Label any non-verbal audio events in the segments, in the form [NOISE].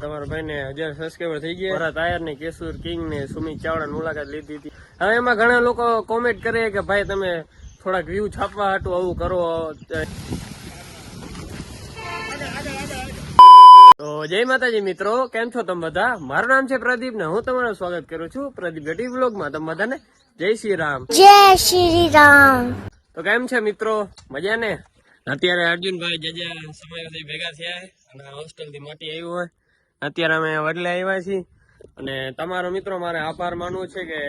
તમારા ભાઈને હજાર સબસ્ક્રાઈબર થઈ ગયા. ભરત આયર ને કેશુર કિંગ ને સુમિત ચાવડા મુલાકાત લીધી હતી. હવે એમાં ઘણા લોકો કોમેન્ટ કરે કે ભાઈ તમે થોડાક વ્યૂ છાપવા હતું આવું કરો. તો જય માતાજી મિત્રો કેમ છો તમે બધા? મારું નામ છે પ્રદીપ ને હું તમારું સ્વાગત કરું છું પ્રદીપ ગઢી બ્લોગમાં તમે બધાને જય શ્રી રામ. જય શ્રી રામ. તો કેમ છે મિત્રો? મજા ને અત્યારે અર્જુનભાઈ જજા સમયથી ભેગા થયા અને હોસ્ટેલથી મોટી આવ્યું હોય. અત્યારે અમે વડલે આવ્યા છીએ. અને તમારો મિત્રો મારે આભાર માનવો છે કે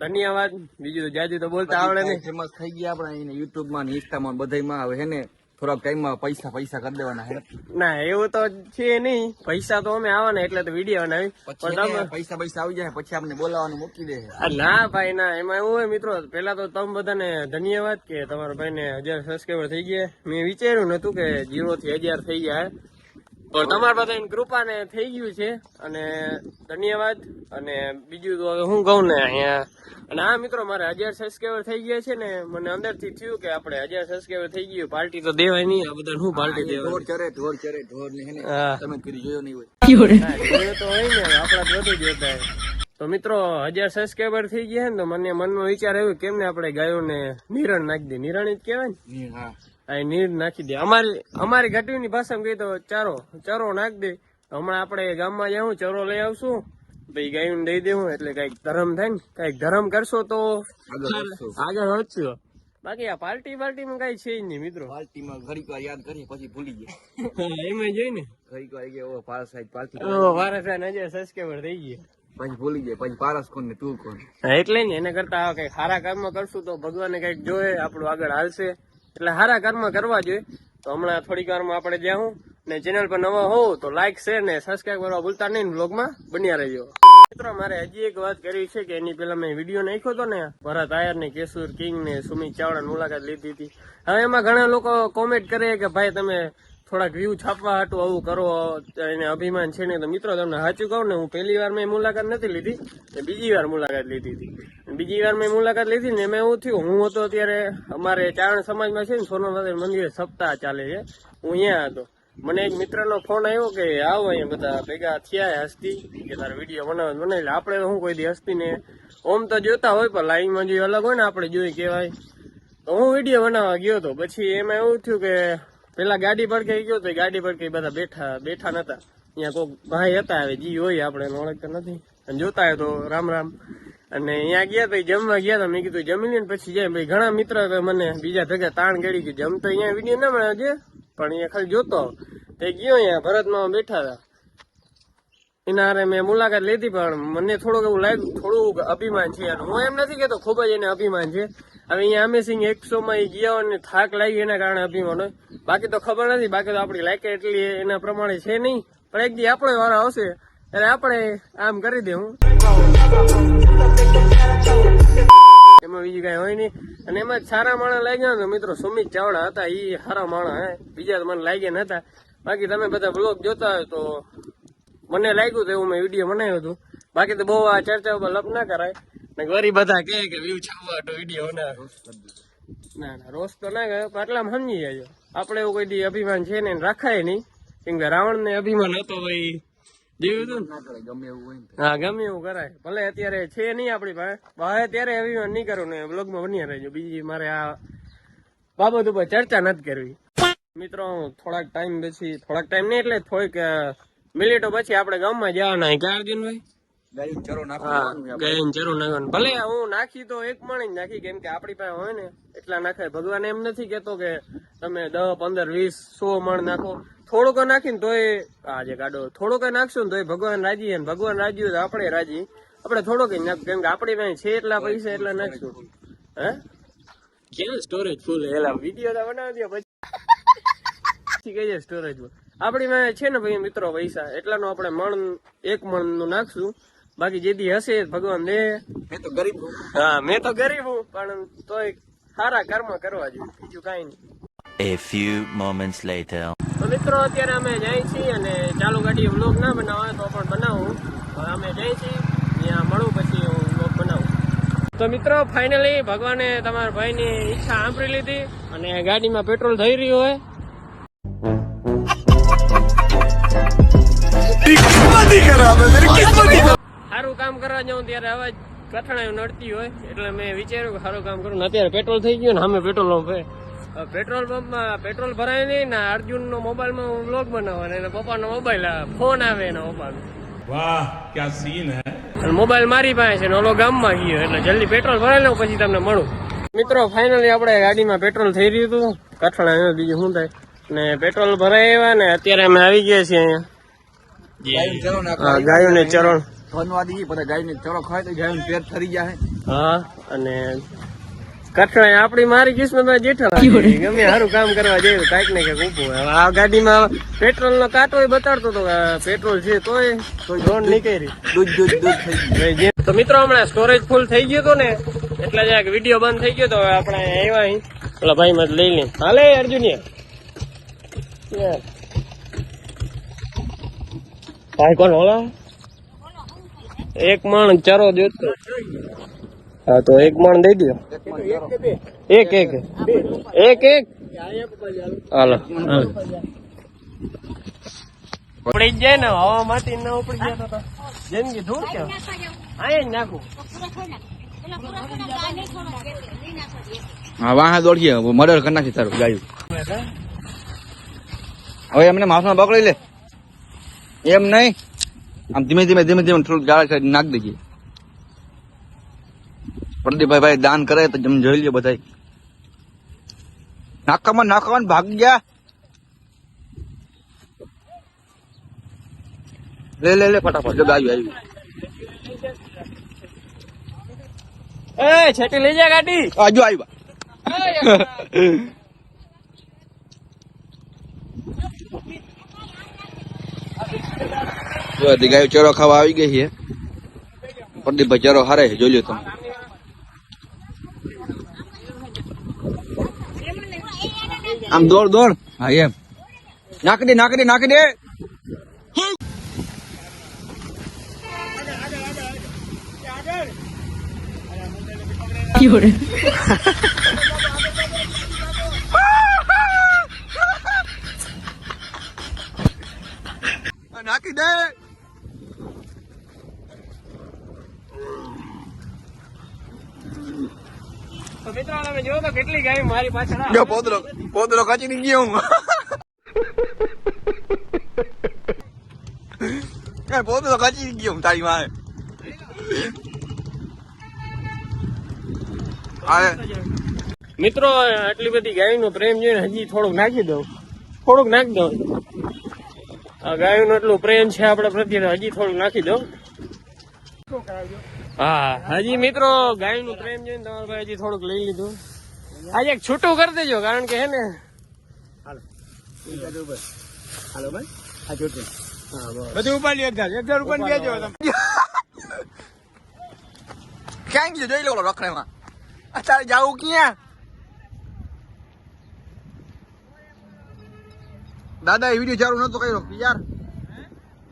ધન્યવાદ. બીજું તો જાજુ તો બોલતા આવડે નહીં. ફેમસ થઈ ગયા આપણે એને યુટ્યુબમાં ઇન્સ્ટામાં બધામાં હવે હે ને. થોડાક ટાઈમમાં પૈસા પૈસા કરી દેવાના હે ના એવું તો છે નહીં. પૈસા તો અમે આવવાના એટલે તો વીડિયો બનાવી પણ પૈસા પૈસા આવી જાય પછી આપણે બોલાવાનું મૂકી દે. ના ભાઈ ના. એમાં એવું હોય મિત્રો પેલા તો તમે બધાને ધન્યવાદ કે તમારા ભાઈને હજાર સબસ્ક્રાઈબર થઈ ગયા. મેં વિચાર્યું નતું કે જીરો થી હજાર થઈ ગયા પણ તમારા કૃપા કૃપાને થઈ ગયું છે અને ધન્યવાદ. અને બીજું તો હવે હું કહું ને અહીંયા અને આ મિત્રો મારે હજાર સબસ્ક્રાઈબર થઈ ગયા છે ને મને અંદરથી થયું કે આપણે હજાર સબસ્ક્રાઈબર થઈ ગયું. પાર્ટી તો દેવાય નહીં આ બધા શું પાર્ટી દેવાય? ઢોર ચરે ઢોર ચરે ઢોર ને હે ને? હા. તમે કરી જોયો નહીં હોય. તો હોય ને આપણા બધું જોતા તો મિત્રો હજાર સબસ્ક્રાઈબર થઈ ગયા ને તો મને મનમાં વિચાર આવ્યો કેમ ને આપણે ગાયોને નિરણ નાખી દે? નિરણ જ કહેવાય ને? હા. આ નીર નાખી દે. અમારી અમારી ઘટીની ભાષામાં કહી તો ચારો ચારો નાખ દે. હમણાં આપણે ગામમાં જાઉં ચરો લઈ આવશું ભાઈ ગાયું દઈ દેવું એટલે કંઈક ધરમ થાય ને કંઈક ધરમ કરશો તો આગળ વધશો. બાકી આ પાર્ટી પાર્ટી માં કઈ છે નહીં મિત્રો. પાર્ટીમાં ઘડીક વાર યાદ કરીએ પછી ભૂલી ગયા. [LAUGHS] એમાં જઈ ને. ઘડીક વાર કે ઓ પારસ સાહેબ પાર્ટી ઓ પારસ સાહેબ હજાર સબસ્ક્રાઈબર થઈ ગયા. પછી ભૂલી જાય પછી પારસ કોણ ને તું કોણ? એટલે ને એના કરતા કઈ સારા કર્મ કરશું તો ભગવાન કંઈક જોયે આપણું આગળ હાલશે. એટલે સારા કર્મ કરવા જોઈએ. તો હમણાં થોડીક વારમાં આપણે જ્યાં ને ચેનલ પર નવા હોવ તો લાઈક શેર ને સબસ્ક્રાઈબ કરવા ભૂલતા નહીં બ્લોગમાં બન્યા રહેજો. મિત્રો, મારે હજી એક વાત કરવી છે કે એની પેલા મેં વીડિયો નાખ્યો હતો ને, ભરત આયર ને કેશુર કિંગ ને સુમિત ચાવડા મુલાકાત લીધી હતી. હવે એમાં ઘણા લોકો કોમેન્ટ કરે કે ભાઈ તમે થોડાક વ્યૂ છાપવા હાટું આવું કરો એને અભિમાન છે ને તો મિત્રો, તમને સાચું કહું ને, હું પહેલી વાર મેં મુલાકાત નથી લીધી બીજી વાર મુલાકાત લીધી હતી. બીજી વાર મેં મુલાકાત લીધી ને એમાં એવું થયું, હું હતો અત્યારે અમારે ચારણ સમાજમાં છે ને સોનાનાથ મંદિરે સપ્તાહ ચાલે છે. હું અહીંયા હતો. મને એક મિત્રનો ફોન આવ્યો કે, આવો અહીંયા બધા ભેગા થયા હસ્તી, કે તારે વીડિયો બનાવ બનાવી આપણે હું કોઈ દી હસ્તી ને ઓમ તો જોતા હોય, પણ લાઈનમાં જે અલગ હોય ને, આપણે જોઈ કેવાય તો હું વીડિયો બનાવવા ગયો હતો પછી એમાં એવું થયું કે પેલા ગાડી પડકે ગયો તો એ ગાડી પડકે બધા બેઠા બેઠા નતા. અહીંયા કોઈક ભાઈ હતા હવે, જી હોય આપણે એને ઓળખતા નથી. અને જોતા હોય તો રામ રામ. અને અહીંયા ગયા તો જમવા ગયા હતા મેં કીધું જમી લઈને પછી જાય. ભાઈ ઘણા મિત્ર મને બીજા ભેગા તાણ ગળી કે જમતો અહીંયા વીડિયો ના મળે છે પણ અહીંયા ખાલી જોતો. તે ગયો અહીંયા ભરતમાં બેઠા હતા. એના હારે મેં મુલાકાત લીધી, પણ મને થોડુંક એવું લાગ્યું, થોડુંક અભિમાન છે. હું એમ નથી કેતો ખૂબ જ એને અભિમાન છે. હવે અહીંયા અમે સિંહ એકસો માં ઈ ગયા હોય ને થાક લાગી એના કારણે અભિમાન હોય. બાકી તો ખબર નથી, બાકી તો આપણી લાયક એટલી એના પ્રમાણે છે નહીં. પણ એક દી આપણો વારો આવશે ત્યારે આપણે આમ કરી દેવું એમાં બીજું કઈ હોય નહીં. અને એમાં સારા માણસ લાગ્યા ને, મિત્રો, સુમિત ચાવડા હતા એ સારા માણસ હે. બીજા મને લાગ્યા નતા. બાકી તમે બધા બ્લોગ જોતા હોય તો મને લાગ્યું તો એવું મેં વીડિયો બનાવ્યો હતું. બાકી તો બહુ આ ચર્ચા ઉપર લપ ના કરાય. ને ગરીબ બધા કહે કે વ્યૂ છાવવા તો વીડિયો ના ના ના, રોષ તો ના ગયો, પણ આટલામાં સમજી જાય આપણે એવું કોઈ દી અભિમાન છે ને રાખાય નહીં. કેમ કે રાવણ ને અભિમાન હતો ભાઈ જેવું હતું ને? ના કરે ગમે એવું કરાય. ભલે અત્યારે છે નહીં આપણી પાસે ત્યારે અભિમાન નહીં કરવું ને બ્લોગમાં બન્યા રહેજો. બીજી મારે આ બાબત ઉપર ચર્ચા નથી કરવી. મિત્રો થોડાક ટાઈમ પછી, થોડાક ટાઈમ નહીં એટલે થોડીક મિનિટો પછી આપણે ગામમાં જવાના. ક્યાં, અર્જુનભાઈ? ગાયું ચરો હા નાખવાનું આપણે. ગઈને જરૂર નાખવાનું. ભલે હું નાખી તો એક મણ નાખી કેમ કે આપણી પાસે હોય ને એટલા નાખાય. ભગવાન એમ નથી કેતો કે તમે દસ પંદર વીસ સો મણ નાખો. થોડુંક નાખીને તોય આજે ગાડો થોડોક નાખશું ને તોય ભગવાન રાજી હે ભગવાન રાજી હોય તો આપણે રાજી. આપણે થોડોક નાખ કેમ કે આપડી પાસે છે એટલા પૈસા એટલા નાખશું. હે? ક્યાં સ્ટોરેજ ફૂલ એલા વીડિયો તો બનાવી દો પછી કઈ સ્ટોરેજ આપણી પાસે છે ને ભાઈ મિત્રો પૈસા એટલાનો આપણે મણ એક મણનું નાખશું. બાકી જે દી હશે ભગવાન દે મેં તો ગરીબ હા. મેં તો ગરીબ હું પણ તોય સારા કર્મ કરવા જોઈએ બીજું કઈ નહીં. A few moments later. તો મિત્રો અત્યારે અમે જાય છીએ અને ચાલુ ગાડી વ્લોગ ના બનાવે તો પણ બનાવું. અમે જાય છીએ ત્યાં મળું પછી હું વ્લોગ બનાવું. તો મિત્રો ફાઇનલી ભગવાને તમારા ભાઈની ઈચ્છા સાંભળી લીધી અને ગાડીમાં પેટ્રોલ થઈ રહ્યું હોય. કામ કરવા જાઉં ત્યારે હવે કઠણાયું નડતી હોય એટલે મેં વિચાર્યું કે સારું કામ કરું. અત્યારે પેટ્રોલ થઈ ગયું ને અમે પેટ્રોલ પંપ પેટ્રોલ પંપમાં પેટ્રોલ ભરાય નહીં ને અર્જુનનો મોબાઈલમાં હું બ્લોગ બનાવો ને પપ્પાનો મોબાઈલ ફોન આવે એના પપ્પાનો. વાહ ક્યાં સીન હે? મોબાઈલ મારી પાસે છે ઓલો ગામમાં ગયો એટલે જલ્દી પેટ્રોલ ભરાઈ લઉં પછી તમને મળું. મિત્રો ફાઇનલી આપણે ગાડીમાં પેટ્રોલ થઈ રહ્યું હતું. કઠણા બીજું શું થાય? ને પેટ્રોલ ભરાય આવ્યા ને અત્યારે અમે આવી ગયા છીએ અહીંયા. ગાયું ને ચરણ. ધનવાદી બધા ગાયને ચરો ખાય તો ગાયનું પેટ ઠરી જાય. હા અને કઠણા આપણી મારી કિસ્મતમાં જેઠા ગમે સારું કામ કરવા જઈએ કાંઈક ને કાંઈક ઊભું હોય. આ ગાડીમાં પેટ્રોલ નો કાંટો બતાડતો હતો પેટ્રોલ છે તોય કોઈ નીકળી. દૂધ દૂધ દૂધ થઈ ગયું. તો મિત્રો હમણાં સ્ટોરેજ ફૂલ થઈ ગયો હતો ને એટલે જરાક વીડિયો બંધ થઈ ગયો તો આપણે આવ્યા અહીં. પેલા ભાઈ લઈ લે. હાલે અર્જુનિયા ભાઈ કોણ ઓલા એક મણ ચારો જોતો હા, તો એક મણ દઈ દો. એક એક. એક એક. હાલો. ઉપડી જાય દોડીએ મર્ડર કરી નાખી તારું ગાયું. હવે એમને માથામાં પકડી લે. એમ નહીં. આમ ધીમે ધીમે ધીમે ધીમે થોડું ગાળા સાઈડ નાખી દેજે પ્રદીપભાઈ ભાઈ દાન કરે તો જમ જોઈ લે બધા નાખવામાં નાખવાનું ભાગ ગયા. લે લે લે ફટાફટ જો ગાયું આવ્યું એ છેટી લઈ જા ગાડી. આ જો આવ્યા. [LAUGHS] [LAUGHS] જો હજી ગાયો ચરો ખાવા આવી ગઈ છે. પ્રદીપભાઈ ચરો હારે જોઈ લો તમે. આમ દોડ દોડ. હા એમ. નાખી દે નાખી દે નાખી દે. [LAUGHS] નાખી દે. તો મિત્રો તમે જોવો તો કેટલી ગાય મારી પાછળ. જો પોદરો પોદરો કાચી ગયો હું. એ પોદરો કાચી ગયો હું તારી મિત્રો આટલી બધી ગાયનો પ્રેમ જોઈને હજી થોડુંક નાખી દઉં. થોડુંક નાખી દઉં. આ ગાયનો એટલું પ્રેમ છે આપડે પ્રત્યે હજી થોડુંક નાખી દઉં. હા. હજી મિત્રો ગાયનું પ્રેમ જોઈને તમારા ભાઈ હજી થોડુંક લઈ લીધું. આજે એક છૂટું કરી દેજો કારણ કે હે ને બધું ઉપાડી એક હજાર. એક હજાર રૂપિયા [LAUGHS] ક્યાં ગયો? જોઈ લો રખડેમાં. અત્યારે જાવું ક્યાં? દાદા એ વીડિયો ચાલુ નતો કર્યો યાર.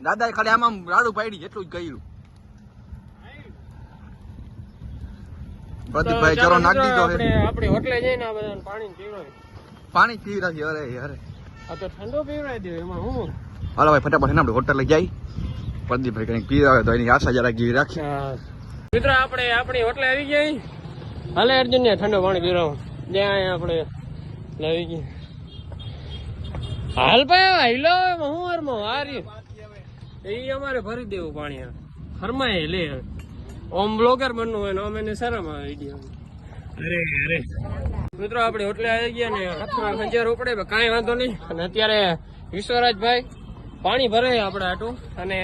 દાદા ખાલી આમ આમ રાડું પાડી જેટલું જ કર્યું. પ્રદીપભાઈ ચરો નાખી દીધો આપણે આપણી હોટલે જઈને આ બધાને પાણી પીવડાવી પાણી પીવડાવી અરે અરે. આ તો ઠંડો પીવડાવી દે એમાં હું હાલો ભાઈ ફટાફટ છે ને આપણે હોટલે જાય. પ્રદીપભાઈ કંઈક પીવડાવે તો એની આશા જરા ગીરી રાખી. મિત્રો આપણે આપણી હોટલે આવી ગઈ. હાલે અર્જુન ને ઠંડો પાણી પીવડાવો. જ્યાં આપણે લાવી ગઈ. હાલ ભાઈ હિલો હું હરમાં? હારી એ અમારે ભરી દેવું પાણી હરમાય લે ઓમ બ્લોગર બનવું હોય ને ઓમ એને શરમ આવે વીડિયો અરે અરે. મિત્રો આપણે હોટલે આવી ગયા ને હાથમાં ખંજર ઉપડે કાંઈ વાંધો નહીં. અને અત્યારે વિશ્વરાજભાઈ પાણી ભરે આપણે આટું અને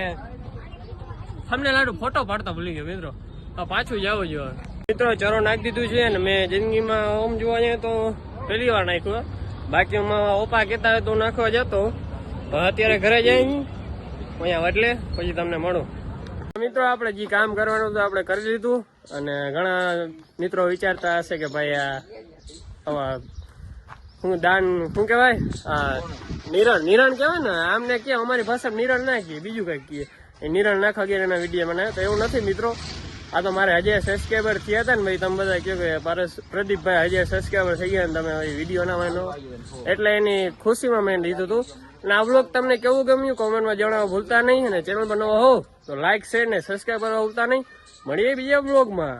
તમને લાડુ ફોટો પાડતા ભૂલી ગયો મિત્રો. આ પાછું જાવું જોઈએ મિત્રો ચરો નાખી દીધું છે ને મેં જિંદગીમાં ઓમ જોવા જઈએ તો પહેલી વાર નાખ્યું બાકી ઓપા કહેતા હોય તો નાખવા જતો અત્યારે ઘરે જાય અહીંયા એટલે પછી તમને મળું. મિત્રો, આપણે જે કામ કરવાનું હતું આપણે કરી લીધું અને ઘણા મિત્રો વિચારતા હશે કે ભાઈ આ શું દાન, શું કહેવાય? આ નિરણ નિરણ કહેવાય ને? આમને કે અમારી ભાષા નિરણ ના કહીએ બીજું કંઈક કહીએ. એ નિરણ નાખવા ગયા એના વીડિયો મને તો એવું નથી મિત્રો. આ તો મારે હજાર સબસ્ક્રાઈબર થયા હતા ને ભાઈ, તમે બધા કહો કે પારસ પ્રદીપભાઈ હજાર સબસ્ક્રાઈબર થઈ ગયા ને તમે વીડિયો ના માનો. એટલે એની ખુશીમાં મેં લીધું હતું અને આ બ્લોગ તમને કેવું ગમ્યું? કોમેન્ટમાં જણાવવા ભૂલતા નહીં અને ચેનલ પર નવો હો. તો લાઈક શેર ને સબસ્ક્રાઈબ કરવા ઉતા નહીં. મળીએ બીજા બ્લોગમાં